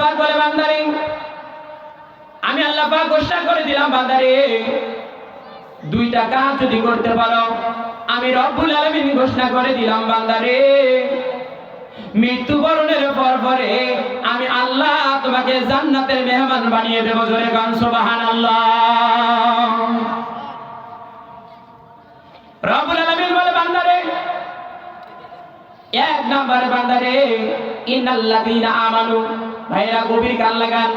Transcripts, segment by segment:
পাক ঘোষণা করে দিলাম, বান্দারে, দুইটা কাজ যদি করতে পারো, আমি রব্বুল আলামিন ঘোষণা করে দিলাম, বান্দারে, মৃত্যুবরণের পর পরে আমি আল্লাহ তোমাকে জান্নাতের মেহমান বানিয়ে দেবো, জোরে গান, সুবহানাল্লাহ। রব্বুল আলামিন বলে, বান্দারে, এক নাম্বার, বান্দারে, ইন্নাল্লাযীনা আমানু ভাইরা গভীর কান লাগান।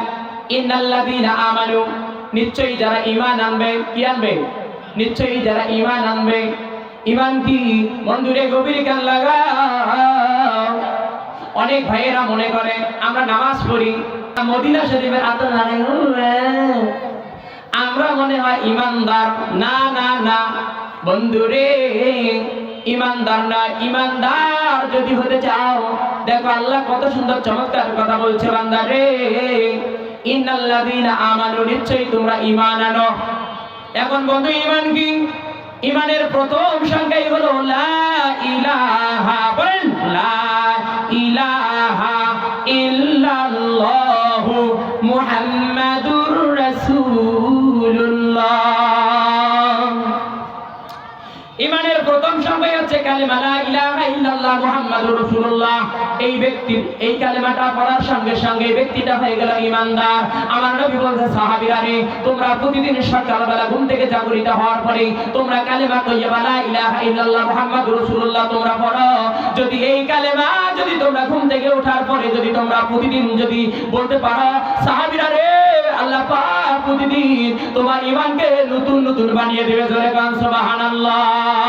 ইন্নাল্লাযীনা আমানু, নিশ্চয়ই যারা ঈমান আনবে, কি আনবে? নিশ্চয়ই যারা ঈমান আনবে। ঈমান কি? বন্ধুরে গভীর কান লাগাও। অনেক ভাইয়েরা মনে করে, আমরা নামাজ পড়ি, মদিনা শরীফের আতর আমরা মনে হয় ইমানদার না না না। বন্ধুরে ইমানদার না ইমানদার যদি হতে চাও, দেখো আল্লাহ কত সুন্দর চমৎকার কথা বলছে বান্দারে ইন্নাল্লাযীনা আমানু, নিশ্চয়ই তোমরা ঈমান আনো। এখন বন্ধু, ঈমান কি? ঈমানের প্রথম সংজ্ঞাই হলো, লা ইলাহা, বলেন, লা ইলাহা ইল্লাল্লাহু মুহাম্মাদুর রাসূলুল্লাহ। প্রথম হচ্ছে কালেমা, লা ইলাহা মুহাম্মাদুর রাসূলুল্লাহ, এই ব্যক্তি, এই কালেমাটা পড়ার সঙ্গে সঙ্গে এই ব্যক্তিটা হয়ে গেল ইমানদার আমার নবী বলছে, সাহাবীরা রে, তোমরা প্রতিদিন সকালবেলা ঘুম থেকে জাগরিত হওয়ার পরে তোমরা কালেমা তৈয়বা, লা ইলাহা ইল্লাল্লাহ মুহাম্মাদুর রাসূলুল্লাহ তোমরা পড়ো। যদি এই কালেমা, যদি তোমরা ঘুম থেকে ওঠার পরে যদি তোমরা প্রতিদিন যদি বলতে পারো, সাহাবীরা রে, আল্লাহ পাক প্রতিদিন তোমার ইমানকে নতুন নতুন বানিয়ে দেবে। জোরে গান সুবহানাল্লাহ।